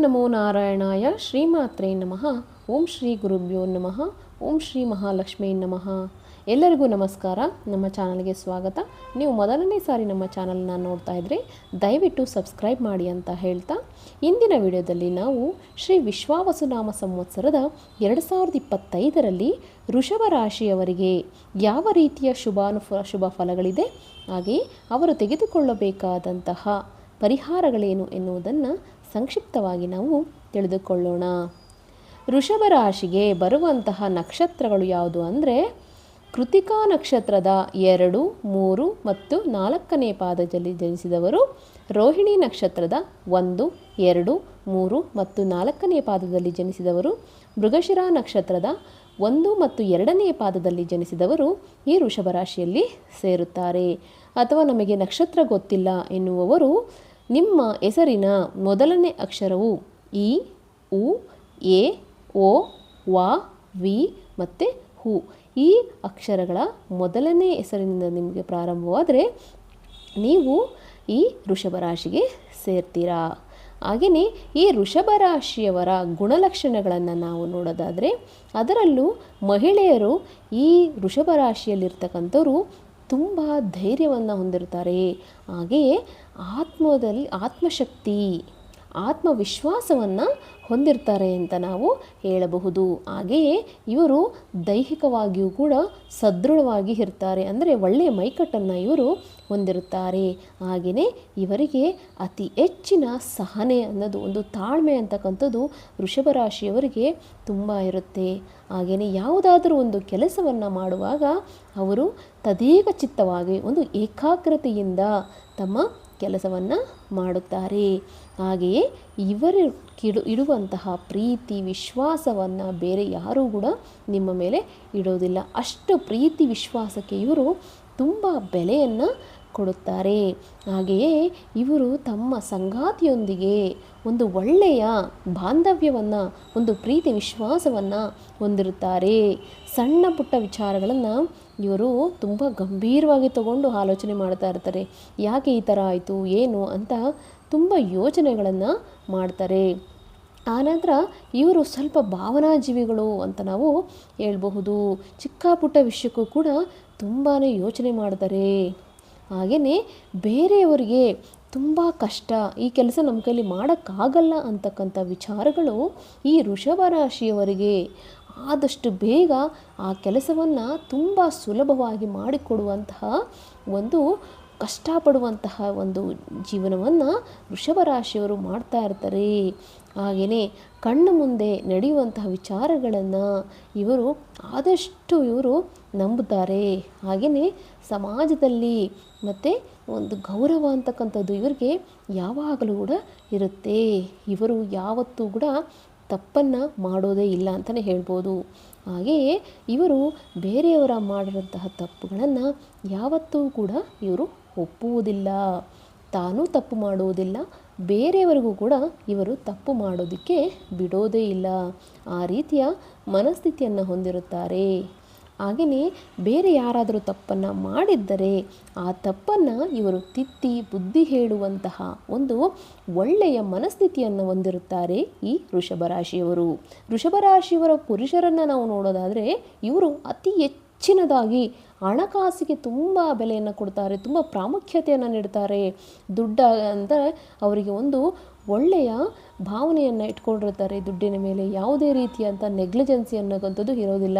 ನಮೋ ನಾರಾಯಣಾಯ ಶ್ರೀಮಾತ್ರೇ ನಮಃ. ಓಂ ಶ್ರೀ ಗುರುಭ್ಯೋ ನಮಃ. ಓಂ ಶ್ರೀ ಮಹಾಲಕ್ಷ್ಮೀ ನಮಃ. ಎಲ್ಲರಿಗೂ ನಮಸ್ಕಾರ. ನಮ್ಮ ಚಾನಲ್ಗೆ ಸ್ವಾಗತ. ನೀವು ಮೊದಲನೇ ಸಾರಿ ನಮ್ಮ ಚಾನಲ್ನ ನೋಡ್ತಾ ಇದ್ದರೆ ದಯವಿಟ್ಟು ಸಬ್ಸ್ಕ್ರೈಬ್ ಮಾಡಿ ಅಂತ ಹೇಳ್ತಾ, ಇಂದಿನ ವಿಡಿಯೋದಲ್ಲಿ ನಾವು ಶ್ರೀ ವಿಶ್ವಾವಸುನಾಮ ಸಂವತ್ಸರದ ಎರಡು ಸಾವಿರದ ಇಪ್ಪತ್ತೈದರಲ್ಲಿ ಋಷಭ ರಾಶಿಯವರಿಗೆ ಯಾವ ರೀತಿಯ ಶುಭಾನುಫ ಶುಭ ಫಲಗಳಿದೆ ಹಾಗೆಯೇ ಅವರು ತೆಗೆದುಕೊಳ್ಳಬೇಕಾದಂತಹ ಪರಿಹಾರಗಳೇನು ಎನ್ನುವುದನ್ನು ಸಂಕ್ಷಿಪ್ತವಾಗಿ ನಾವು ತಿಳಿದುಕೊಳ್ಳೋಣ. ವೃಷಭ ರಾಶಿಗೆ ಬರುವಂತಹ ನಕ್ಷತ್ರಗಳು ಯಾವುದು ಅಂದರೆ, ಕೃತಿಕಾ ನಕ್ಷತ್ರದ ಎರಡು, ಮೂರು ಮತ್ತು ನಾಲ್ಕನೇ ಪಾದದಲ್ಲಿ ಜನಿಸಿದವರು ರೋಹಿಣಿ ನಕ್ಷತ್ರದ ಒಂದು, ಎರಡು, ಮೂರು ಮತ್ತು ನಾಲ್ಕನೇ ಪಾದದಲ್ಲಿ ಜನಿಸಿದವರು ಮೃಗಶಿರ ನಕ್ಷತ್ರದ ಒಂದು ಮತ್ತು ಎರಡನೇ ಪಾದದಲ್ಲಿ ಜನಿಸಿದವರು ಈ ವೃಷಭ ರಾಶಿಯಲ್ಲಿ ಸೇರುತ್ತಾರೆ. ಅಥವಾ ನಮಗೆ ನಕ್ಷತ್ರ ಗೊತ್ತಿಲ್ಲ ಎನ್ನುವವರು ನಿಮ್ಮ ಹೆಸರಿನ ಮೊದಲನೇ ಅಕ್ಷರವು ಇ ಉ, ಎ, ಓ, ವ, ವಿ ಮತ್ತು ಹು. ಈ ಅಕ್ಷರಗಳ ಮೊದಲನೇ ಹೆಸರಿನಿಂದ ನಿಮಗೆ ಪ್ರಾರಂಭವಾದರೆ ನೀವು ಈ ಋಷಭ ರಾಶಿಗೆ ಸೇರ್ತೀರಾ. ಹಾಗೆಯೇ ಈ ಋಷಭ ರಾಶಿಯವರ ಗುಣಲಕ್ಷಣಗಳನ್ನು ನಾವು ನೋಡೋದಾದರೆ ಅದರಲ್ಲೂ ಮಹಿಳೆಯರು ಈ ವೃಷಭ ರಾಶಿಯಲ್ಲಿರ್ತಕ್ಕಂಥವ್ರು ತುಂಬ ಧೈರ್ಯವನ್ನು ಹೊಂದಿರ್ತಾರೆ ಹಾಗೆಯೇ ಆತ್ಮದಲ್ಲಿ ಆತ್ಮಶಕ್ತಿ, ಆತ್ಮವಿಶ್ವಾಸವನ್ನು ಹೊಂದಿರ್ತಾರೆ ಅಂತ ನಾವು ಹೇಳಬಹುದು. ಹಾಗೆಯೇ ಇವರು ದೈಹಿಕವಾಗಿಯೂ ಕೂಡ ಸದೃಢವಾಗಿ ಇರ್ತಾರೆ. ಅಂದರೆ ಒಳ್ಳೆಯ ಮೈಕಟ್ಟನ್ನು ಇವರು ಹೊಂದಿರುತ್ತಾರೆ. ಹಾಗೆಯೇ ಇವರಿಗೆ ಅತಿ ಹೆಚ್ಚಿನ ಸಹನೆ ಅನ್ನೋದು ಒಂದು ತಾಳ್ಮೆ ಅಂತಕ್ಕಂಥದ್ದು ವೃಷಭ ರಾಶಿಯವರಿಗೆ ತುಂಬ ಇರುತ್ತೆ. ಹಾಗೆಯೇ ಯಾವುದಾದರೂ ಒಂದು ಕೆಲಸವನ್ನು ಮಾಡುವಾಗ ಅವರು ತದೇಕ ಚಿತ್ತವಾಗಿ ಒಂದು ಏಕಾಗ್ರತೆಯಿಂದ ತಮ್ಮ ಕೆಲಸವನ್ನು ಮಾಡುತ್ತಾರೆ. ಹಾಗೆಯೇ ಇವರು ಕಿಡು ಇಡುವಂತಹ ಪ್ರೀತಿ, ವಿಶ್ವಾಸವನ್ನು ಬೇರೆ ಯಾರೂ ಕೂಡ ನಿಮ್ಮ ಮೇಲೆ ಇಡೋದಿಲ್ಲ. ಅಷ್ಟು ಪ್ರೀತಿ, ವಿಶ್ವಾಸಕ್ಕೆ ಇವರು ತುಂಬ ಬೆಲೆಯನ್ನು ಕೊಡುತ್ತಾರೆ. ಹಾಗೆಯೇ ಇವರು ತಮ್ಮ ಸಂಗಾತಿಯೊಂದಿಗೆ ಒಂದು ಒಳ್ಳೆಯ ಬಾಂಧವ್ಯವನ್ನು, ಒಂದು ಪ್ರೀತಿ ವಿಶ್ವಾಸವನ್ನು ಹೊಂದಿರುತ್ತಾರೆ. ಸಣ್ಣ ಪುಟ್ಟ ವಿಚಾರಗಳನ್ನು ಇವರು ತುಂಬ ಗಂಭೀರವಾಗಿ ತಗೊಂಡು ಆಲೋಚನೆ ಮಾಡ್ತಾ ಇರ್ತಾರೆ. ಯಾಕೆ ಈ ಥರ ಆಯಿತು, ಏನು ಅಂತ ತುಂಬ ಯೋಚನೆಗಳನ್ನು ಮಾಡ್ತಾರೆ. ಆನಂತರ ಇವರು ಸ್ವಲ್ಪ ಭಾವನಾಜೀವಿಗಳು ಅಂತ ನಾವು ಹೇಳಬಹುದು. ಚಿಕ್ಕ ಪುಟ್ಟ ವಿಷಯಕ್ಕೂ ಕೂಡ ತುಂಬಾ ಯೋಚನೆ ಮಾಡ್ತಾರೆ. ಹಾಗೆಯೇ ಬೇರೆಯವರಿಗೆ ತುಂಬ ಕಷ್ಟ, ಈ ಕೆಲಸ ನಮ್ಮ ಕೈಲಿ ಮಾಡೋಕ್ಕಾಗಲ್ಲ ಅಂತಕ್ಕಂಥ ವಿಚಾರಗಳು ಈ ವೃಷಭ ರಾಶಿಯವರಿಗೆ ಆದಷ್ಟು ಬೇಗ ಆ ಕೆಲಸವನ್ನು ತುಂಬ ಸುಲಭವಾಗಿ ಮಾಡಿಕೊಡುವಂತಹ ಒಂದು ಕಷ್ಟಪಡುವಂತಹ ಒಂದು ಜೀವನವನ್ನು ವೃಷಭ ರಾಶಿಯವರು ಮಾಡ್ತಾ ಇರ್ತಾರೆ. ಹಾಗೆಯೇ ಕಣ್ಣು ಮುಂದೆ ನಡೆಯುವಂತಹ ವಿಚಾರಗಳನ್ನು ಇವರು ಆದಷ್ಟು ಇವರು ನಂಬುತ್ತಾರೆ. ಹಾಗೆಯೇ ಸಮಾಜದಲ್ಲಿ ಮತ್ತು ಒಂದು ಗೌರವ ಅಂತಕ್ಕಂಥದ್ದು ಇವರಿಗೆ ಯಾವಾಗಲೂ ಕೂಡ ಇರುತ್ತೆ. ಇವರು ಯಾವತ್ತೂ ಕೂಡ ತಪ್ಪನ್ನು ಮಾಡೋದೇ ಇಲ್ಲ ಅಂತಲೇ ಹೇಳ್ಬೋದು. ಹಾಗೆಯೇ ಇವರು ಬೇರೆಯವರ ಮಾಡಿರೋಂತಹ ತಪ್ಪುಗಳನ್ನು ಯಾವತ್ತೂ ಕೂಡ ಇವರು ಒಪ್ಪುವುದಿಲ್ಲ. ತಾನೂ ತಪ್ಪು ಮಾಡುವುದಿಲ್ಲ ಬೇರೆಯವರಿಗೂ ಕೂಡ ಇವರು ತಪ್ಪು ಮಾಡೋದಕ್ಕೆ ಬಿಡೋದೇ ಇಲ್ಲ. ಆ ರೀತಿಯ ಮನಸ್ಥಿತಿಯನ್ನು ಹೊಂದಿರುತ್ತಾರೆ. ಹಾಗೆಯೇ ಬೇರೆ ಯಾರಾದರೂ ತಪ್ಪನ್ನು ಮಾಡಿದ್ದರೆ ಆ ತಪ್ಪನ್ನು ಇವರು ತಿತ್ತಿ ಬುದ್ಧಿ ಹೇಳುವಂತಹ ಒಂದು ಒಳ್ಳೆಯ ಮನಸ್ಥಿತಿಯನ್ನು ಹೊಂದಿರುತ್ತಾರೆ ಈ ವೃಷಭರಾಶಿಯವರು. ರಾಶಿಯವರು ವೃಷಭ ರಾಶಿಯವರ ಪುರುಷರನ್ನು ನಾವು ನೋಡೋದಾದರೆ ಇವರು ಅತಿ ಹೆಚ್ಚಿನದಾಗಿ ಹಣಕಾಸಿಗೆ ತುಂಬ ಬೆಲೆಯನ್ನು ಕೊಡ್ತಾರೆ, ತುಂಬ ಪ್ರಾಮುಖ್ಯತೆಯನ್ನು ನೀಡ್ತಾರೆ. ದುಡ್ಡ ಅಂದರೆ ಅವರಿಗೆ ಒಂದು ಒಳ್ಳೆಯ ಭಾವನೆಯನ್ನು ಇಟ್ಕೊಂಡಿರ್ತಾರೆ ದುಡ್ಡಿನ ಮೇಲೆ. ಯಾವುದೇ ರೀತಿಯಂಥ ನೆಗ್ಲಿಜೆನ್ಸಿ ಅನ್ನೋಂಥದ್ದು ಇರೋದಿಲ್ಲ.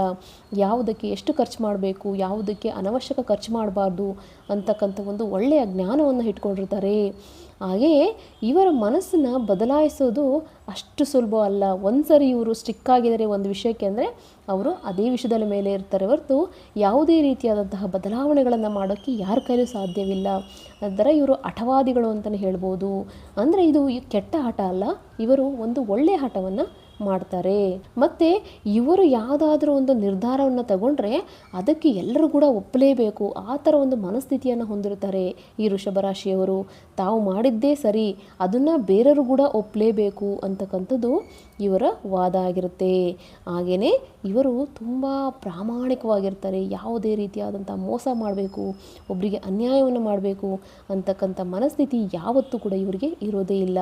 ಯಾವುದಕ್ಕೆ ಎಷ್ಟು ಖರ್ಚು ಮಾಡಬೇಕು, ಯಾವುದಕ್ಕೆ ಅನವಶ್ಯಕ ಖರ್ಚು ಮಾಡಬಾರ್ದು ಅಂತಕ್ಕಂಥ ಒಂದು ಒಳ್ಳೆಯ ಜ್ಞಾನವನ್ನು ಇಟ್ಕೊಂಡಿರ್ತಾರೆ. ಹಾಗೆಯೇ ಇವರ ಮನಸ್ಸನ್ನು ಬದಲಾಯಿಸೋದು ಅಷ್ಟು ಸುಲಭ ಅಲ್ಲ. ಒಂದು ಸರಿ ಇವರು ಸ್ಟಿಕ್ ಆಗಿದ್ದಾರೆ ಒಂದು ವಿಷಯಕ್ಕೆ ಅಂದರೆ ಅವರು ಅದೇ ವಿಷಯದ ಮೇಲೆ ಇರ್ತಾರೆ ಹೊರತು ಯಾವುದೇ ರೀತಿಯಾದಂತಹ ಬದಲಾವಣೆಗಳನ್ನು ಮಾಡೋಕ್ಕೆ ಯಾರ ಕೈಲೂ ಸಾಧ್ಯವಿಲ್ಲ. ಅದರ ಇವರು ಹಠವಾದಿಗಳು ಅಂತಲೇ ಹೇಳ್ಬೋದು. ಅಂದರೆ ಇದು ಕೆಟ್ಟ ಆಟ ಅಲ್ಲ. ಇವರು ಒಂದು ಒಳ್ಳೆಯ ಆಟವನ್ನು ಮಾಡ್ತಾರೆ. ಮತ್ತು ಇವರು ಯಾವುದಾದ್ರೂ ಒಂದು ನಿರ್ಧಾರವನ್ನು ತಗೊಂಡ್ರೆ ಅದಕ್ಕೆ ಎಲ್ಲರೂ ಕೂಡ ಒಪ್ಪಲೇಬೇಕು ಆ ಥರ ಒಂದು ಮನಸ್ಥಿತಿಯನ್ನು ಹೊಂದಿರ್ತಾರೆ ಈ ವೃಷಭ ರಾಶಿಯವರು. ತಾವು ಮಾಡಿದ್ದೇ ಸರಿ, ಅದನ್ನು ಬೇರೆಯವರು ಕೂಡ ಒಪ್ಪಲೇಬೇಕು ಅಂತಕ್ಕಂಥದ್ದು ಇವರ ವಾದ ಆಗಿರುತ್ತೆ. ಹಾಗೆಯೇ ಇವರು ತುಂಬ ಪ್ರಾಮಾಣಿಕವಾಗಿರ್ತಾರೆ. ಯಾವುದೇ ರೀತಿಯಾದಂಥ ಮೋಸ ಮಾಡಬೇಕು ಒಬ್ಬರಿಗೆ ಅನ್ಯಾಯವನ್ನು ಮಾಡಬೇಕು ಅಂತಕ್ಕಂಥ ಮನಸ್ಥಿತಿ ಯಾವತ್ತೂ ಕೂಡ ಇವರಿಗೆ ಇರೋದೇ ಇಲ್ಲ.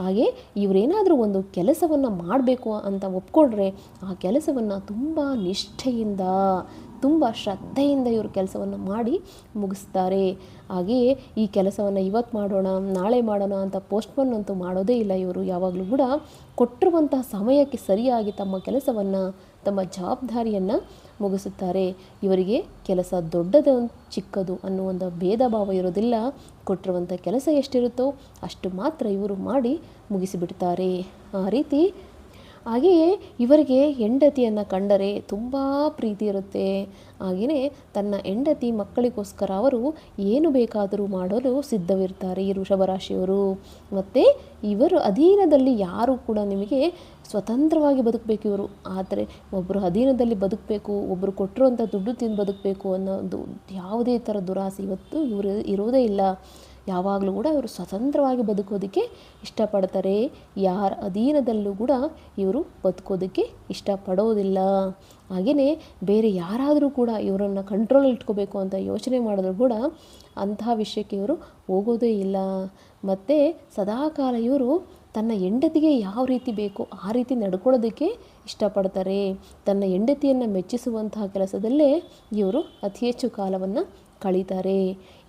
ಹಾಗೆ ಇವರೇನಾದರೂ ಒಂದು ಕೆಲಸವನ್ನು ಮಾಡಬೇಕು ಅಂತ ಒಪ್ಕೊಂಡ್ರೆ ಆ ಕೆಲಸವನ್ನು ತುಂಬ ನಿಷ್ಠೆಯಿಂದ, ತುಂಬ ಶ್ರದ್ಧೆಯಿಂದ ಇವರು ಕೆಲಸವನ್ನು ಮಾಡಿ ಮುಗಿಸ್ತಾರೆ. ಹಾಗೆಯೇ ಈ ಕೆಲಸವನ್ನು ಇವತ್ತು ಮಾಡೋಣ, ನಾಳೆ ಮಾಡೋಣ ಅಂತ ಪೋಸ್ಟ್ಪೋನ್ ಅಂತೂ ಮಾಡೋದೇ ಇಲ್ಲ ಇವರು. ಯಾವಾಗಲೂ ಕೂಡ ಕೊಟ್ಟಿರುವಂತಹ ಸಮಯಕ್ಕೆ ಸರಿಯಾಗಿ ತಮ್ಮ ಕೆಲಸವನ್ನು, ತಮ್ಮ ಜವಾಬ್ದಾರಿಯನ್ನು ಮುಗಿಸುತ್ತಾರೆ. ಇವರಿಗೆ ಕೆಲಸ ದೊಡ್ಡದು, ಚಿಕ್ಕದು ಅನ್ನೋ ಒಂದು ಭೇದ ಭಾವ ಇರೋದಿಲ್ಲ ಕೊಟ್ಟಿರುವಂಥ ಕೆಲಸ ಎಷ್ಟಿರುತ್ತೋ ಅಷ್ಟು ಮಾತ್ರ ಇವರು ಮಾಡಿ ಮುಗಿಸಿಬಿಡ್ತಾರೆ. ಆ ರೀತಿ ಹಾಗೆಯೇ ಇವರಿಗೆ ಹೆಂಡತಿಯನ್ನು ಕಂಡರೆ ತುಂಬ ಪ್ರೀತಿ ಇರುತ್ತೆ. ಹಾಗೆಯೇ ತನ್ನ ಹೆಂಡತಿ ಮಕ್ಕಳಿಗೋಸ್ಕರ ಅವರು ಏನು ಬೇಕಾದರೂ ಮಾಡಲು ಸಿದ್ಧವಿರ್ತಾರೆ ಈ ವೃಷಭರಾಶಿಯವರು. ಮತ್ತು ಇವರು ಅಧೀನದಲ್ಲಿ ಯಾರು ಕೂಡ ನಿಮಗೆ ಸ್ವತಂತ್ರವಾಗಿ ಬದುಕಬೇಕು ಇವರು. ಆದರೆ ಒಬ್ಬರು ಅಧೀನದಲ್ಲಿ ಬದುಕಬೇಕು ಒಬ್ಬರು ಕೊಟ್ಟಿರುವಂಥ ದುಡ್ಡು ತಿಂದು ಬದುಕಬೇಕು ಅನ್ನೋದು ಯಾವುದೇ ಥರ ದುರಾಸೆ ಇವತ್ತು ಇವರು ಇರೋದೇ ಇಲ್ಲ. ಯಾವಾಗಲೂ ಕೂಡ ಇವರು ಸ್ವತಂತ್ರವಾಗಿ ಬದುಕೋದಕ್ಕೆ ಇಷ್ಟಪಡ್ತಾರೆ. ಯಾರ ಅಧೀನದಲ್ಲೂ ಕೂಡ ಇವರು ಬದುಕೋದಕ್ಕೆ ಇಷ್ಟಪಡೋದಿಲ್ಲ. ಹಾಗೆಯೇ ಬೇರೆ ಯಾರಾದರೂ ಕೂಡ ಇವರನ್ನು ಕಂಟ್ರೋಲ್ ಇಟ್ಕೋಬೇಕು ಅಂತ ಯೋಚನೆ ಮಾಡಿದ್ರು ಕೂಡ ಅಂತಹ ವಿಷಯಕ್ಕೆ ಇವರು ಹೋಗೋದೇ ಇಲ್ಲ. ಮತ್ತು ಸದಾಕಾಲ ಇವರು ತನ್ನ ಹೆಂಡತಿಗೆ ಯಾವ ರೀತಿ ಬೇಕೋ ಆ ರೀತಿ ನಡ್ಕೊಳ್ಳೋದಕ್ಕೆ ಇಷ್ಟಪಡ್ತಾರೆ. ತನ್ನ ಹೆಂಡತಿಯನ್ನು ಮೆಚ್ಚಿಸುವಂತಹ ಕೆಲಸದಲ್ಲೇ ಇವರು ಅತಿ ಹೆಚ್ಚು ಕಾಲವನ್ನು ಕಳೀತಾರೆ.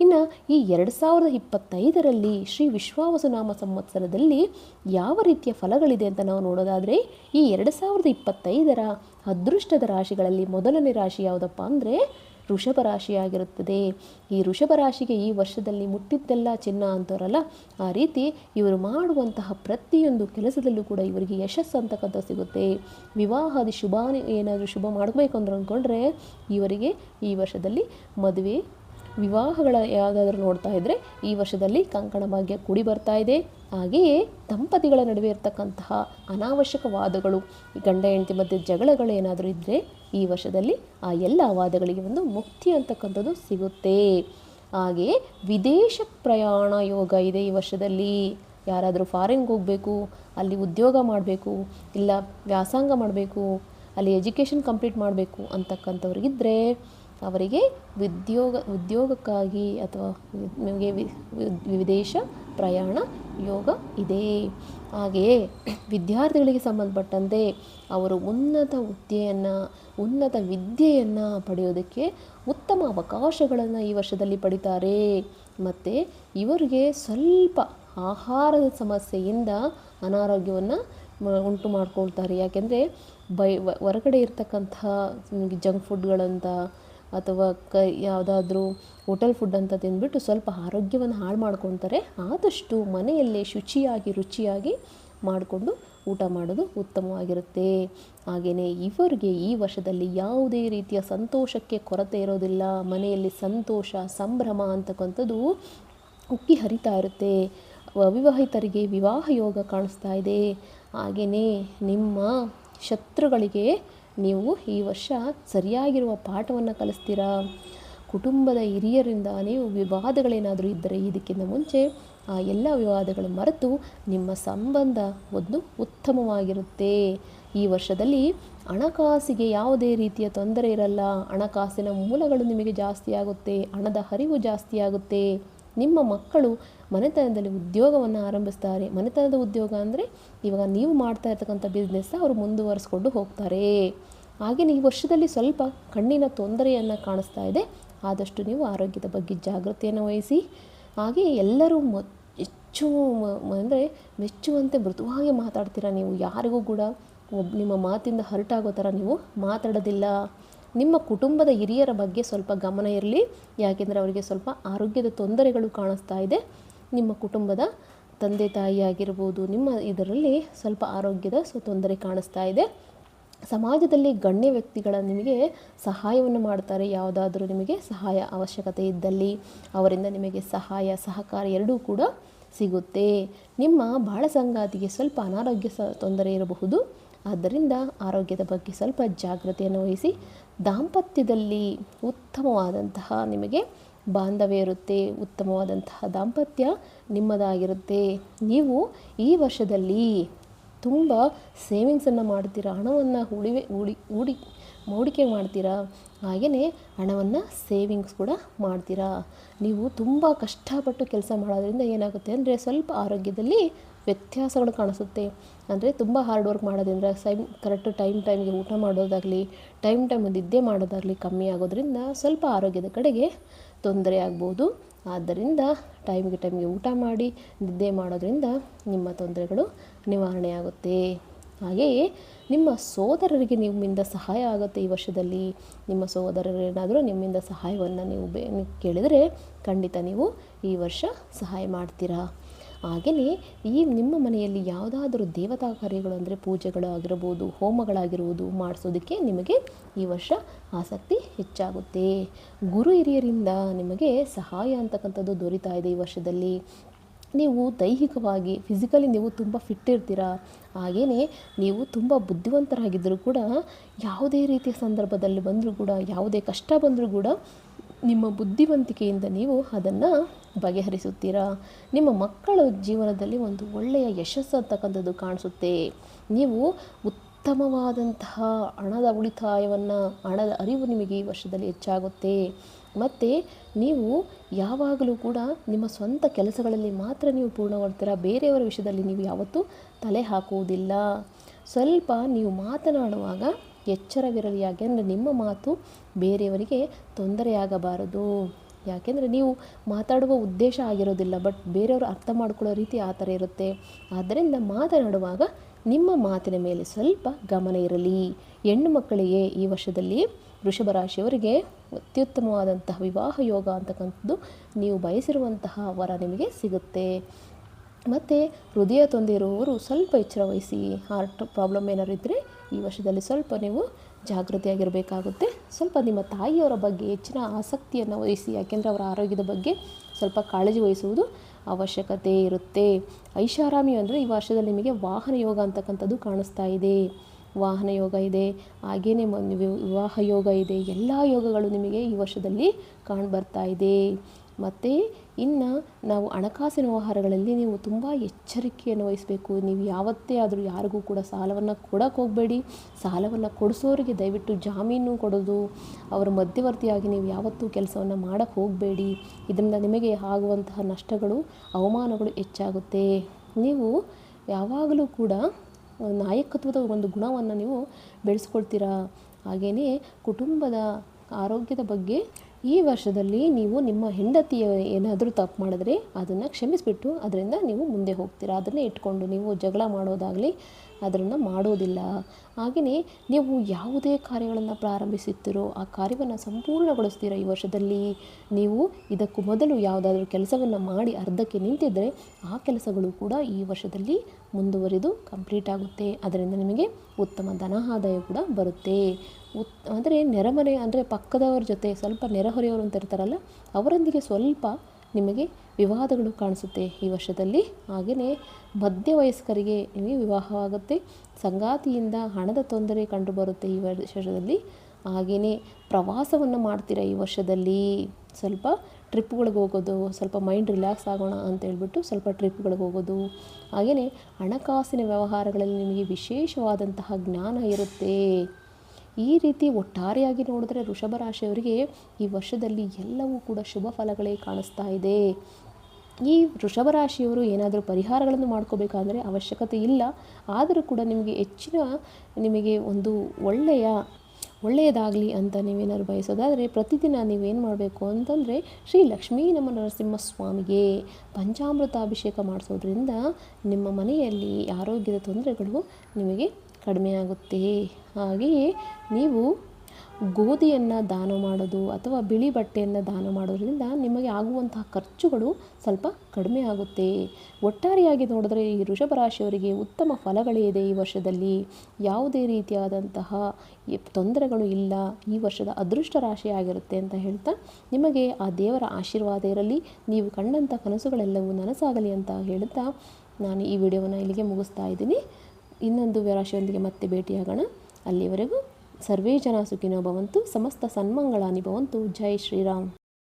ಇನ್ನು ಈ ಎರಡು ಸಾವಿರದ ಇಪ್ಪತ್ತೈದರಲ್ಲಿ ಶ್ರೀ ವಿಶ್ವಾವಸುನಾಮ ಸಂವತ್ಸರದಲ್ಲಿ ಯಾವ ರೀತಿಯ ಫಲಗಳಿದೆ ಅಂತ ನಾವು ನೋಡೋದಾದರೆ, ಈ ಎರಡು ಸಾವಿರದ ಇಪ್ಪತ್ತೈದರ ಅದೃಷ್ಟದ ರಾಶಿಗಳಲ್ಲಿ ಮೊದಲನೇ ರಾಶಿ ಯಾವುದಪ್ಪ ಅಂದರೆ ವೃಷಭ ರಾಶಿಯಾಗಿರುತ್ತದೆ ಈ ವೃಷಭ ರಾಶಿಗೆ ಈ ವರ್ಷದಲ್ಲಿ ಮುಟ್ಟಿದ್ದೆಲ್ಲ ಚಿನ್ನ ಅಂತಾರಲ್ಲ ಆ ರೀತಿ ಇವರು ಮಾಡುವಂತಹ ಪ್ರತಿಯೊಂದು ಕೆಲಸದಲ್ಲೂ ಕೂಡ ಇವರಿಗೆ ಯಶಸ್ಸು ಅಂತಕ್ಕಂಥ ಸಿಗುತ್ತೆ. ವಿವಾಹದ ಶುಭ ಏನಾದರೂ ಶುಭ ಮಾಡಬೇಕು ಅಂದ್ರೆ ಅಂದ್ಕೊಂಡ್ರೆ ಇವರಿಗೆ ಈ ವರ್ಷದಲ್ಲಿ ಮದುವೆ ವಿವಾಹಗಳ ಯಾವುದಾದ್ರೂ ನೋಡ್ತಾ ಇದ್ದರೆ ಈ ವರ್ಷದಲ್ಲಿ ಕಂಕಣ ಭಾಗ್ಯ ಕೂಡಿ ಬರ್ತಾ ಇದೆ. ಹಾಗೆಯೇ ದಂಪತಿಗಳ ನಡುವೆ ಇರತಕ್ಕಂತಹ ಅನಾವಶ್ಯಕ ವಾದಗಳು ಗಂಡ ಹೆಂಡತಿ ಮಧ್ಯೆ ಜಗಳಗಳು ಏನಾದರೂ ಇದ್ದರೆ ಈ ವರ್ಷದಲ್ಲಿ ಆ ಎಲ್ಲ ವಾದಗಳಿಗೆ ಒಂದು ಮುಕ್ತಿ ಅಂತಕ್ಕಂಥದ್ದು ಸಿಗುತ್ತೆ. ಹಾಗೆಯೇ ವಿದೇಶ ಪ್ರಯಾಣ ಯೋಗ ಇದೆ ಈ ವರ್ಷದಲ್ಲಿ. ಯಾರಾದರೂ ಫಾರಿನ್ಗೆ ಹೋಗಬೇಕು, ಅಲ್ಲಿ ಉದ್ಯೋಗ ಮಾಡಬೇಕು, ಇಲ್ಲ ವ್ಯಾಸಂಗ ಮಾಡಬೇಕು, ಅಲ್ಲಿ ಎಜುಕೇಷನ್ ಕಂಪ್ಲೀಟ್ ಮಾಡಬೇಕು ಅಂತಕ್ಕಂಥವ್ರಿಗಿದ್ದರೆ ಅವರಿಗೆ ಉದ್ಯೋಗ, ಉದ್ಯೋಗಕ್ಕಾಗಿ ಅಥವಾ ನಿಮಗೆ ವಿದೇಶ ಪ್ರಯಾಣ ಯೋಗ ಇದೆ. ಹಾಗೆಯೇ ವಿದ್ಯಾರ್ಥಿಗಳಿಗೆ ಸಂಬಂಧಪಟ್ಟಂತೆ ಅವರು ಉನ್ನತ ಹುದ್ದೆಯನ್ನು, ಉನ್ನತ ವಿದ್ಯೆಯನ್ನು ಪಡೆಯೋದಕ್ಕೆ ಉತ್ತಮ ಅವಕಾಶಗಳನ್ನು ಈ ವರ್ಷದಲ್ಲಿ ಪಡಿತಾರೆ. ಮತ್ತು ಇವರಿಗೆ ಸ್ವಲ್ಪ ಆಹಾರದ ಸಮಸ್ಯೆಯಿಂದ ಅನಾರೋಗ್ಯವನ್ನು ಉಂಟು ಮಾಡ್ಕೊಳ್ತಾರೆ. ಯಾಕೆಂದರೆ ಬೈ ಹೊರಗಡೆ ಇರ್ತಕ್ಕಂಥ ಜಂಕ್ ಫುಡ್ಗಳಂತ ಅಥವಾ ಕೈ ಯಾವುದಾದ್ರೂ ಹೋಟೆಲ್ ಫುಡ್ ಅಂತ ತಿಂದ್ಬಿಟ್ಟು ಸ್ವಲ್ಪ ಆರೋಗ್ಯವನ್ನು ಹಾಳು ಮಾಡ್ಕೊತಾರೆ, ಆದಷ್ಟು ಮನೆಯಲ್ಲೇ ಶುಚಿಯಾಗಿ, ರುಚಿಯಾಗಿ ಮಾಡಿಕೊಂಡು ಊಟ ಮಾಡೋದು ಉತ್ತಮವಾಗಿರುತ್ತೆ. ಹಾಗೆಯೇ ಇವರಿಗೆ ಈ ವರ್ಷದಲ್ಲಿ ಯಾವುದೇ ರೀತಿಯ ಸಂತೋಷಕ್ಕೆ ಕೊರತೆ ಇರೋದಿಲ್ಲ. ಮನೆಯಲ್ಲಿ ಸಂತೋಷ, ಸಂಭ್ರಮ ಅಂತಕ್ಕಂಥದ್ದು ಉಕ್ಕಿ ಹರಿತಾ ಇರುತ್ತೆ. ಅವಿವಾಹಿತರಿಗೆ ವಿವಾಹ ಯೋಗ ಕಾಣಿಸ್ತಾ ಇದೆ. ಹಾಗೆಯೇ ನಿಮ್ಮ ಶತ್ರುಗಳಿಗೆ ನೀವು ಈ ವರ್ಷ ಸರಿಯಾಗಿರುವ ಪಾಠವನ್ನು ಕಲಿಸ್ತೀರಾ? ಕುಟುಂಬದ ಹಿರಿಯರಿಂದ ನೀವು ವಿವಾದಗಳೇನಾದರೂ ಇದ್ದರೆ ಇದಕ್ಕಿಂತ ಮುಂಚೆ ಆ ಎಲ್ಲ ವಿವಾದಗಳು ಮರೆತು ನಿಮ್ಮ ಸಂಬಂಧ ಒಂದು ಉತ್ತಮವಾಗಿರುತ್ತೆ. ಈ ವರ್ಷದಲ್ಲಿ ಹಣಕಾಸಿಗೆ ಯಾವುದೇ ರೀತಿಯ ತೊಂದರೆ ಇರಲ್ಲ. ಹಣಕಾಸಿನ ಮೂಲಗಳು ನಿಮಗೆ ಜಾಸ್ತಿ ಆಗುತ್ತೆ. ಹಣದ ಹರಿವು ಜಾಸ್ತಿ ಆಗುತ್ತೆ. ನಿಮ್ಮ ಮಕ್ಕಳು ಮನೆತನದಲ್ಲಿ ಉದ್ಯೋಗವನ್ನು ಆರಂಭಿಸ್ತಾರೆ. ಮನೆತನದ ಉದ್ಯೋಗ ಅಂದರೆ ಇವಾಗ ನೀವು ಮಾಡ್ತಾ ಇರ್ತಕ್ಕಂಥ ಬಿಸ್ನೆಸ್ನ ಅವರು ಮುಂದುವರಿಸ್ಕೊಂಡು ಹೋಗ್ತಾರೆ. ಹಾಗೆಯೇ ಈ ವರ್ಷದಲ್ಲಿ ಸ್ವಲ್ಪ ಕಣ್ಣಿನ ತೊಂದರೆಯನ್ನು ಕಾಣಿಸ್ತಾ ಇದೆ. ಆದಷ್ಟು ನೀವು ಆರೋಗ್ಯದ ಬಗ್ಗೆ ಜಾಗೃತಿಯನ್ನು ವಹಿಸಿ. ಹಾಗೆ ಎಲ್ಲರೂ ಮ ಹೆಚ್ಚು ಅಂದರೆ ಮೆಚ್ಚುವಂತೆ ಮೃದುವಾಗಿ ಮಾತಾಡ್ತೀರಾ ನೀವು? ಯಾರಿಗೂ ಕೂಡ ಒಬ್ಬ ನಿಮ್ಮ ಮಾತಿಂದ ಹರ್ಟ್ ಆಗೋ ಥರ ನೀವು ಮಾತಾಡೋದಿಲ್ಲ. ನಿಮ್ಮ ಕುಟುಂಬದ ಹಿರಿಯರ ಬಗ್ಗೆ ಸ್ವಲ್ಪ ಗಮನ ಇರಲಿ. ಯಾಕೆಂದರೆ ಅವರಿಗೆ ಸ್ವಲ್ಪ ಆರೋಗ್ಯದ ತೊಂದರೆಗಳು ಕಾಣಿಸ್ತಾ ಇದೆ. ನಿಮ್ಮ ಕುಟುಂಬದ ತಂದೆ ತಾಯಿ ಆಗಿರ್ಬೋದು, ನಿಮ್ಮ ಇದರಲ್ಲಿ ಸ್ವಲ್ಪ ಆರೋಗ್ಯದ ಸೊ, ತೊಂದರೆ ಕಾಣಿಸ್ತಾ ಇದೆ. ಸಮಾಜದಲ್ಲಿ ಗಣ್ಯ ವ್ಯಕ್ತಿಗಳ ನಿಮಗೆ ಸಹಾಯವನ್ನು ಮಾಡ್ತಾರೆ. ಯಾವುದಾದ್ರೂ ನಿಮಗೆ ಸಹಾಯ ಅವಶ್ಯಕತೆ ಇದ್ದಲ್ಲಿ ಅವರಿಂದ ನಿಮಗೆ ಸಹಾಯ, ಸಹಕಾರ ಎರಡೂ ಕೂಡ ಸಿಗುತ್ತೆ. ನಿಮ್ಮ ಬಾಳ ಸಂಗಾತಿಗೆ ಸ್ವಲ್ಪ ಅನಾರೋಗ್ಯ ಸ, ತೊಂದರೆ ಇರಬಹುದು. ಆದ್ದರಿಂದ ಆರೋಗ್ಯದ ಬಗ್ಗೆ ಸ್ವಲ್ಪ ಜಾಗ್ರತೆಯನ್ನು ವಹಿಸಿ ದಾಂಪತ್ಯದಲ್ಲಿ ಉತ್ತಮವಾದಂತಹ ನಿಮಗೆ ಬಾಂಧವ್ಯ ಇರುತ್ತೆ, ಉತ್ತಮವಾದಂತಹ ದಾಂಪತ್ಯ ನಿಮ್ಮದಾಗಿರುತ್ತೆ. ನೀವು ಈ ವರ್ಷದಲ್ಲಿ ತುಂಬ ಸೇವಿಂಗ್ಸನ್ನು ಮಾಡ್ತೀರಾ, ಹಣವನ್ನು ಹೂಡಿವೆ ಹೂಡಿ ಹೂಡಿ, ಹೂಡಿಕೆ ಮಾಡ್ತೀರಾ? ಹಾಗೆಯೇ ಹಣವನ್ನು ಸೇವಿಂಗ್ಸ್ ಕೂಡ ಮಾಡ್ತೀರಾ? ನೀವು ತುಂಬ ಕಷ್ಟಪಟ್ಟು ಕೆಲಸ ಮಾಡೋದ್ರಿಂದ ಏನಾಗುತ್ತೆ ಅಂದರೆ ಸ್ವಲ್ಪ ಆರೋಗ್ಯದಲ್ಲಿ ವ್ಯತ್ಯಾಸಗಳು ಕಾಣಿಸುತ್ತೆ. ಅಂದರೆ ತುಂಬ ಹಾರ್ಡ್ ವರ್ಕ್ ಮಾಡೋದ್ರಿಂದ ಸೈಮ್ ಕರೆಕ್ಟ್ ಟೈಮ್ ಟೈಮ್ಗೆ ಊಟ ಮಾಡೋದಾಗಲಿ ಟೈಮ್ ಟೈಮ್ ನಿದ್ದೆ ಮಾಡೋದಾಗಲಿ ಕಮ್ಮಿ ಆಗೋದ್ರಿಂದ ಸ್ವಲ್ಪ ಆರೋಗ್ಯದ ಕಡೆಗೆ ತೊಂದರೆ ಆಗ್ಬೋದು. ಆದ್ದರಿಂದ ಟೈಮ್ಗೆ ಟೈಮ್ಗೆ ಊಟ ಮಾಡಿ, ನಿದ್ದೆ ಮಾಡೋದ್ರಿಂದ ನಿಮ್ಮ ತೊಂದರೆಗಳು ನಿವಾರಣೆ ಆಗುತ್ತೆ ಹಾಗೆಯೇ ನಿಮ್ಮ ಸೋದರರಿಗೆ ನಿಮ್ಮಿಂದ ಸಹಾಯ ಆಗುತ್ತೆ ಈ ವರ್ಷದಲ್ಲಿ. ನಿಮ್ಮ ಸೋದರರೇನಾದರೂ ನಿಮ್ಮಿಂದ ಸಹಾಯವನ್ನು ನೀವು ಬೇ ಕೇಳಿದರೆ ಖಂಡಿತ ನೀವು ಈ ವರ್ಷ ಸಹಾಯ ಮಾಡ್ತೀರಾ. ಹಾಗೆಯೇ ಈ ನಿಮ್ಮ ಮನೆಯಲ್ಲಿ ಯಾವುದಾದ್ರೂ ದೇವತಾ ಕಾರ್ಯಗಳು ಅಂದರೆ ಪೂಜೆಗಳು ಆಗಿರ್ಬೋದು ಹೋಮಗಳಾಗಿರುವುದು ಮಾಡಿಸೋದಕ್ಕೆ ನಿಮಗೆ ಈ ವರ್ಷ ಆಸಕ್ತಿ ಹೆಚ್ಚಾಗುತ್ತೆ. ಗುರು ಹಿರಿಯರಿಂದ ನಿಮಗೆ ಸಹಾಯ ಅಂತಕ್ಕಂಥದ್ದು ದೊರೀತಾ ಇದೆ ಈ ವರ್ಷದಲ್ಲಿ. ನೀವು ದೈಹಿಕವಾಗಿ ಫಿಸಿಕಲಿ ನೀವು ತುಂಬ ಫಿಟ್ ಇರ್ತೀರಾ? ಹಾಗೆಯೇ ನೀವು ತುಂಬ ಬುದ್ಧಿವಂತರಾಗಿದ್ದರೂ ಕೂಡ ಯಾವುದೇ ರೀತಿಯ ಸಂದರ್ಭದಲ್ಲಿ ಬಂದರೂ ಕೂಡ, ಯಾವುದೇ ಕಷ್ಟ ಬಂದರೂ ಕೂಡ ನಿಮ್ಮ ಬುದ್ಧಿವಂತಿಕೆಯಿಂದ ನೀವು ಅದನ್ನು ಬಗೆಹರಿಸುತ್ತೀರಾ? ನಿಮ್ಮ ಮಕ್ಕಳ ಜೀವನದಲ್ಲಿ ಒಂದು ಒಳ್ಳೆಯ ಯಶಸ್ಸು ಅಂತಕ್ಕಂಥದ್ದು ಕಾಣಿಸುತ್ತೆ. ನೀವು ಉತ್ತಮವಾದಂತಹ ಹಣದ ಉಳಿತಾಯವನ್ನು, ಹಣದ ಅರಿವು ನಿಮಗೆ ಈ ವರ್ಷದಲ್ಲಿ ಹೆಚ್ಚಾಗುತ್ತೆ. ಮತ್ತು ನೀವು ಯಾವಾಗಲೂ ಕೂಡ ನಿಮ್ಮ ಸ್ವಂತ ಕೆಲಸಗಳಲ್ಲಿ ಮಾತ್ರ ನೀವು ಪೂರ್ಣಗೊಳ್ತೀರಾ? ಬೇರೆಯವರ ವಿಷಯದಲ್ಲಿ ನೀವು ಯಾವತ್ತೂ ತಲೆ ಹಾಕುವುದಿಲ್ಲ. ಸ್ವಲ್ಪ ನೀವು ಮಾತನಾಡುವಾಗ ಎಚ್ಚರವಿರಲಿ. ಯಾಕೆಂದರೆ ನಿಮ್ಮ ಮಾತು ಬೇರೆಯವರಿಗೆ ತೊಂದರೆಯಾಗಬಾರದು. ಯಾಕೆಂದರೆ ನೀವು ಮಾತಾಡುವ ಉದ್ದೇಶ ಆಗಿರೋದಿಲ್ಲ ಬಟ್ ಬೇರೆಯವರು ಅರ್ಥ ಮಾಡ್ಕೊಳ್ಳೋ ರೀತಿ ಆ ಥರ ಇರುತ್ತೆ. ಆದ್ದರಿಂದ ಮಾತನಾಡುವಾಗ ನಿಮ್ಮ ಮಾತಿನ ಮೇಲೆ ಸ್ವಲ್ಪ ಗಮನ ಇರಲಿ. ಹೆಣ್ಣು ಮಕ್ಕಳಿಗೆ ಈ ವರ್ಷದಲ್ಲಿ ವೃಷಭ ರಾಶಿಯವರಿಗೆ ಅತ್ಯುತ್ತಮವಾದಂತಹ ವಿವಾಹ ಯೋಗ ಅಂತಕ್ಕಂಥದ್ದು ನೀವು ಬಯಸಿರುವಂತಹ ವರ ನಿಮಗೆ ಸಿಗುತ್ತೆ. ಮತ್ತು ಹೃದಯ ತೊಂದಿರುವವರು ಸ್ವಲ್ಪ ಎಚ್ಚರ ವಹಿಸಿ ಹಾರ್ಟ್ ಪ್ರಾಬ್ಲಮ್ ಏನಾದ್ರು ಇದ್ದರೆ ಈ ವರ್ಷದಲ್ಲಿ ಸ್ವಲ್ಪ ನೀವು ಜಾಗೃತಿಯಾಗಿರಬೇಕಾಗುತ್ತೆ. ಸ್ವಲ್ಪ ನಿಮ್ಮ ತಾಯಿಯವರ ಬಗ್ಗೆ ಹೆಚ್ಚಿನ ಆಸಕ್ತಿಯನ್ನು ವಹಿಸಿ, ಯಾಕೆಂದರೆ ಅವರ ಆರೋಗ್ಯದ ಬಗ್ಗೆ ಸ್ವಲ್ಪ ಕಾಳಜಿ ವಹಿಸುವುದು ಅವಶ್ಯಕತೆ ಇರುತ್ತೆ. ಐಷಾರಾಮಿ ಅಂದರೆ ಈ ವರ್ಷದಲ್ಲಿ ನಿಮಗೆ ವಾಹನ ಯೋಗ ಅಂತಕ್ಕಂಥದ್ದು ಕಾಣಿಸ್ತಾ ಇದೆ. ವಾಹನ ಯೋಗ ಇದೆ ಹಾಗೆಯೇ ವಿವಾಹ ಯೋಗ ಇದೆ, ಎಲ್ಲ ಯೋಗಗಳು ನಿಮಗೆ ಈ ವರ್ಷದಲ್ಲಿ ಕಾಣಬರ್ತಾ ಇದೆ. ಮತ್ತು ಇನ್ನು ನಾವು ಹಣಕಾಸಿನ ವ್ಯವಹಾರಗಳಲ್ಲಿ ನೀವು ತುಂಬ ಎಚ್ಚರಿಕೆಯನ್ನು ವಹಿಸಬೇಕು. ನೀವು ಯಾವತ್ತೇ ಆದರೂ ಯಾರಿಗೂ ಕೂಡ ಸಾಲವನ್ನು ಕೊಡೋಕೆ ಹೋಗಬೇಡಿ. ಸಾಲವನ್ನು ಕೊಡಿಸೋರಿಗೆ ದಯವಿಟ್ಟು ಜಾಮೀನು ಕೊಡೋದು. ಅವರ ಮಧ್ಯವರ್ತಿಯಾಗಿ ನೀವು ಯಾವತ್ತೂ ಕೆಲಸವನ್ನು ಮಾಡೋಕ್ಕೆ ಹೋಗಬೇಡಿ. ಇದರಿಂದ ನಿಮಗೆ ಆಗುವಂತಹ ನಷ್ಟಗಳು, ಅವಮಾನಗಳು ಹೆಚ್ಚಾಗುತ್ತೆ. ನೀವು ಯಾವಾಗಲೂ ಕೂಡ ನಾಯಕತ್ವದ ಒಂದು ಗುಣವನ್ನು ನೀವು ಬೆಳೆಸ್ಕೊಳ್ತೀರಾ? ಹಾಗೆಯೇ ಕುಟುಂಬದ ಆರೋಗ್ಯದ ಬಗ್ಗೆ ಈ ವರ್ಷದಲ್ಲಿ ನೀವು ನಿಮ್ಮ ಹೆಂಡತಿಯ ಏನಾದರೂ ತಪ್ಪು ಮಾಡಿದ್ರೆ ಅದನ್ನು ಕ್ಷಮಿಸಿಬಿಟ್ಟು ಅದರಿಂದ ನೀವು ಮುಂದೆ ಹೋಗ್ತೀರಾ? ಅದನ್ನೇ ಇಟ್ಕೊಂಡು ನೀವು ಜಗಳ ಮಾಡೋದಾಗಲಿ ಅದನ್ನು ಮಾಡೋದಿಲ್ಲ. ಹಾಗೆಯೇ ನೀವು ಯಾವುದೇ ಕಾರ್ಯಗಳನ್ನು ಪ್ರಾರಂಭಿಸುತ್ತೀರೋ ಆ ಕಾರ್ಯವನ್ನು ಸಂಪೂರ್ಣಗೊಳಿಸ್ತೀರ ಈ ವರ್ಷದಲ್ಲಿ, ನೀವು ಇದಕ್ಕೂ ಮೊದಲು ಯಾವುದಾದ್ರೂ ಕೆಲಸವನ್ನು ಮಾಡಿ ಅರ್ಧಕ್ಕೆ ನಿಂತಿದ್ದರೆ ಆ ಕೆಲಸಗಳು ಕೂಡ ಈ ವರ್ಷದಲ್ಲಿ ಮುಂದುವರಿದು ಕಂಪ್ಲೀಟ್ ಆಗುತ್ತೆ. ಅದರಿಂದ ನಿಮಗೆ ಉತ್ತಮ ಧನ ಕೂಡ ಬರುತ್ತೆ. ಉತ್, ಅಂದರೆ ನೆರೆಮನೆ, ಅಂದರೆ ಪಕ್ಕದವ್ರ ಜೊತೆ ಸ್ವಲ್ಪ ನೆರೆಹೊರೆಯವರು ಅಂತ ಇರ್ತಾರಲ್ಲ, ಅವರೊಂದಿಗೆ ಸ್ವಲ್ಪ ನಿಮಗೆ ವಿವಾದಗಳು ಕಾಣಿಸುತ್ತೆ ಈ ವರ್ಷದಲ್ಲಿ. ಹಾಗೆಯೇ ಮಧ್ಯವಯಸ್ಕರಿಗೆ ನಿಮಗೆ ವಿವಾಹವಾಗುತ್ತೆ. ಸಂಗಾತಿಯಿಂದ ಹಣದ ತೊಂದರೆ ಕಂಡುಬರುತ್ತೆ ಈ ವರ್ಷದಲ್ಲಿ. ಹಾಗೆಯೇ ಪ್ರವಾಸವನ್ನು ಮಾಡ್ತೀರಾ ಈ ವರ್ಷದಲ್ಲಿ? ಸ್ವಲ್ಪ ಟ್ರಿಪ್ಗಳಿಗೆ ಹೋಗೋದು, ಸ್ವಲ್ಪ ಮೈಂಡ್ ರಿಲ್ಯಾಕ್ಸ್ ಆಗೋಣ ಅಂತ ಹೇಳ್ಬಿಟ್ಟು ಸ್ವಲ್ಪ ಟ್ರಿಪ್ಗಳಿಗೆ ಹೋಗೋದು. ಹಾಗೆಯೇ ಹಣಕಾಸಿನ ವ್ಯವಹಾರಗಳಲ್ಲಿ ನಿಮಗೆ ವಿಶೇಷವಾದಂತಹ ಜ್ಞಾನ ಇರುತ್ತೆ. ಈ ರೀತಿ ಒಟ್ಟಾರೆಯಾಗಿ ನೋಡಿದ್ರೆ ವೃಷಭ ರಾಶಿಯವರಿಗೆ ಈ ವರ್ಷದಲ್ಲಿ ಎಲ್ಲವೂ ಕೂಡ ಶುಭ ಫಲಗಳೇ ಕಾಣಿಸ್ತಾ ಇದೆ. ಈ ವೃಷಭ ರಾಶಿಯವರು ಏನಾದರೂ ಪರಿಹಾರಗಳನ್ನು ಮಾಡ್ಕೋಬೇಕಾದ್ರೆ ಅವಶ್ಯಕತೆ ಇಲ್ಲ. ಆದರೂ ಕೂಡ ನಿಮಗೆ ಹೆಚ್ಚಿನ ನಿಮಗೆ ಒಂದು ಒಳ್ಳೆಯ, ಒಳ್ಳೆಯದಾಗಲಿ ಅಂತ ನೀವೇನಾದ್ರು ಬಯಸೋದಾದರೆ ಪ್ರತಿದಿನ ನೀವೇನು ಮಾಡಬೇಕು ಅಂತಂದರೆ ಶ್ರೀ ಲಕ್ಷ್ಮೀ ನರಸಿಂಹ ಸ್ವಾಮಿಗೆ ಪಂಚಾಮೃತ ಅಭಿಷೇಕ ಮಾಡಿಸೋದ್ರಿಂದ ನಿಮ್ಮ ಮನೆಯಲ್ಲಿ ಆರೋಗ್ಯದ ತೊಂದರೆಗಳು ನಿಮಗೆ ಕಡಿಮೆಯಾಗುತ್ತೆ? ಹಾಗೆಯೇ ನೀವು ಗೋಧಿಯನ್ನು ದಾನ ಮಾಡೋದು ಅಥವಾ ಬಿಳಿ ಬಟ್ಟೆಯನ್ನು ದಾನ ಮಾಡೋದ್ರಿಂದ ನಿಮಗೆ ಆಗುವಂತಹ ಖರ್ಚುಗಳು ಸ್ವಲ್ಪ ಕಡಿಮೆ ಆಗುತ್ತೆ. ಒಟ್ಟಾರೆಯಾಗಿ ನೋಡಿದ್ರೆ ಈ ಋಷಭ ರಾಶಿಯವರಿಗೆ ಉತ್ತಮ ಫಲಗಳೇ ಇದೆ ಈ ವರ್ಷದಲ್ಲಿ. ಯಾವುದೇ ರೀತಿಯಾದಂತಹ ತೊಂದರೆಗಳು ಇಲ್ಲ. ಈ ವರ್ಷದ ಅದೃಷ್ಟ ರಾಶಿ ಆಗಿರುತ್ತೆ ಅಂತ ಹೇಳ್ತಾ ನಿಮಗೆ ಆ ದೇವರ ಆಶೀರ್ವಾದ ಇರಲಿ. ನೀವು ಕಂಡಂಥ ಕನಸುಗಳೆಲ್ಲವೂ ನನಸಾಗಲಿ ಅಂತ ಹೇಳ್ತಾ ನಾನು ಈ ವಿಡಿಯೋವನ್ನು ಇಲ್ಲಿಗೆ ಮುಗಿಸ್ತಾ ಇದ್ದೀನಿ. ಇನ್ನೊಂದು ರಾಶಿಯೊಂದಿಗೆ ಮತ್ತೆ ಭೇಟಿಯಾಗೋಣ. ಅಲ್ಲಿವರೆಗೂ ಸರ್ವೇ ಜನ ಸುಖಿನೋ ಭವಂತು ಸಮಸ್ತ ಸನ್ಮಂಗಳಾನಿ ಭವಂತು. ಜೈ ಶ್ರೀರಾಮ್.